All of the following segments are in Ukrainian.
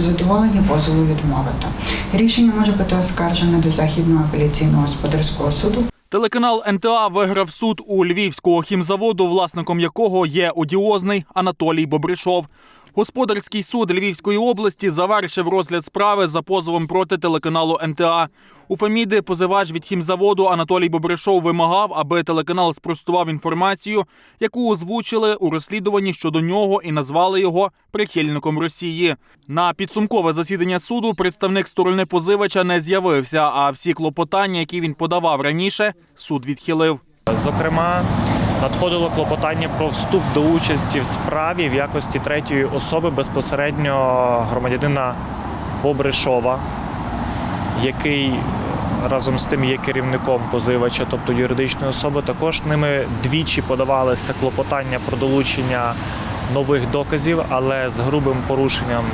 задоволені позову відмовити. Рішення може бути оскаржене до Західного апеляційного господарського суду. Телеканал НТА виграв суд у львівського хімзаводу, власником якого є одіозний Анатолій Бобришов. Господарський суд Львівської області завершив розгляд справи за позовом проти телеканалу НТА. У Феміди позивач від хімзаводу Анатолій Бобришов вимагав, аби телеканал спростував інформацію, яку озвучили у розслідуванні щодо нього і назвали його прихильником Росії. На підсумкове засідання суду представник сторони позивача не з'явився, а всі клопотання, які він подавав раніше, суд відхилив. Зокрема, надходило клопотання про вступ до участі в справі в якості третьої особи безпосередньо громадянина Бобришова, який разом з тим є керівником позивача, тобто юридичної особи. Також ними двічі подавалися клопотання про долучення нових доказів, але з грубим порушенням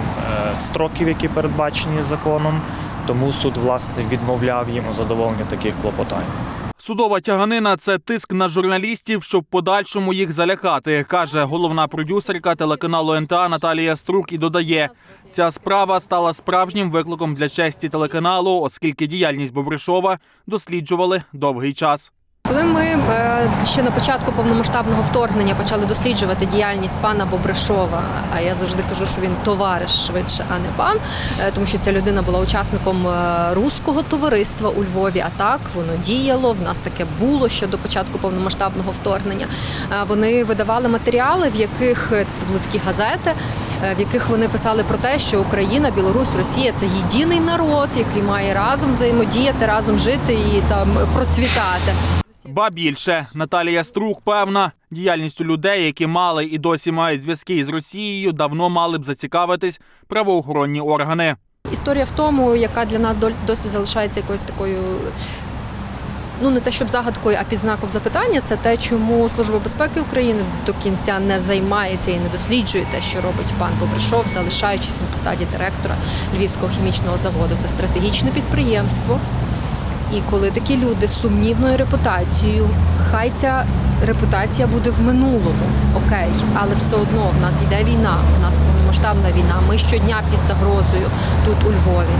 е, строків, які передбачені законом. Тому суд власне відмовляв їм у задоволенні таких клопотань. Судова тяганина це тиск на журналістів, щоб подальшому їх залякати, каже головна продюсерка телеканалу НТА Наталія Струк і додає, ця справа стала справжнім викликом для честі телеканалу, оскільки діяльність Бобришова досліджували довгий час. Коли ми е, ще на початку повномасштабного вторгнення почали досліджувати діяльність пана Бобришова, а я завжди кажу, що він товариш швидше, а не пан, е, тому що ця людина була учасником е, руського товариства у Львові. А так воно діяло. В нас таке було ще до початку повномасштабного вторгнення. Вони видавали матеріали, в яких це були такі газети, в яких вони писали про те, що Україна, Білорусь, Росія це єдиний народ, який має разом взаємодіяти, разом жити і там процвітати. Ба більше Наталія Струк певна, діяльністю людей, які мали і досі мають зв'язки із Росією, давно мали б зацікавитись правоохоронні органи. Історія в тому, яка для нас досі залишається якоюсь такою. Ну, не те, щоб загадкою, а під знаком запитання, це те, чому Служба безпеки України до кінця не займається і не досліджує те, що робить пан Бобришов, залишаючись на посаді директора Львівського хімічного заводу. Це стратегічне підприємство. І коли такі люди з сумнівною репутацією, хай ця репутація буде в минулому, окей, але все одно в нас йде війна, у нас повномасштабна війна. Ми щодня під загрозою тут у Львові.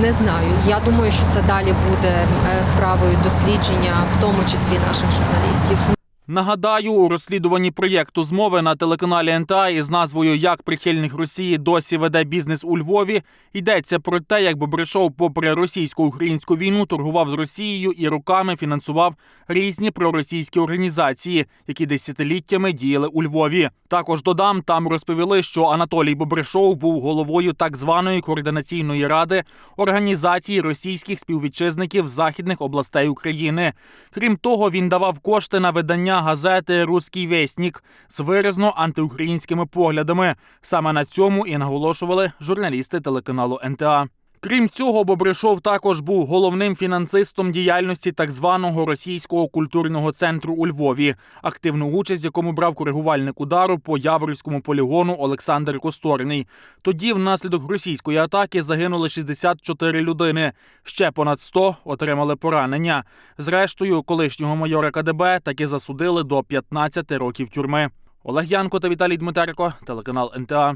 Не знаю. Я думаю, що це далі буде е, справою дослідження, в тому числі наших журналістів. Нагадаю, у розслідуванні проєкту змови на телеканалі НТА із назвою Як прихильник Росії досі веде бізнес у Львові йдеться про те, як Бобришов, попри російсько-українську війну, торгував з Росією і руками фінансував різні проросійські організації, які десятиліттями діяли у Львові. Також додам, там розповіли, що Анатолій Бобришов був головою так званої координаційної ради організації російських співвітчизників західних областей України. Крім того, він давав кошти на видання газети Руський вєснік з виразно антиукраїнськими поглядами. Саме на цьому і наголошували журналісти телеканалу НТА. Крім цього, Бобришов також був головним фінансистом діяльності так званого російського культурного центру у Львові, активну участь, в якому брав коригувальник удару по Яворівському полігону Олександр Косторний. Тоді, внаслідок російської атаки, загинули 64 людини. Ще понад 100 отримали поранення. Зрештою, колишнього майора КДБ таки засудили до 15 років тюрми. Олег Янко та Віталій Дмитерко, телеканал НТА.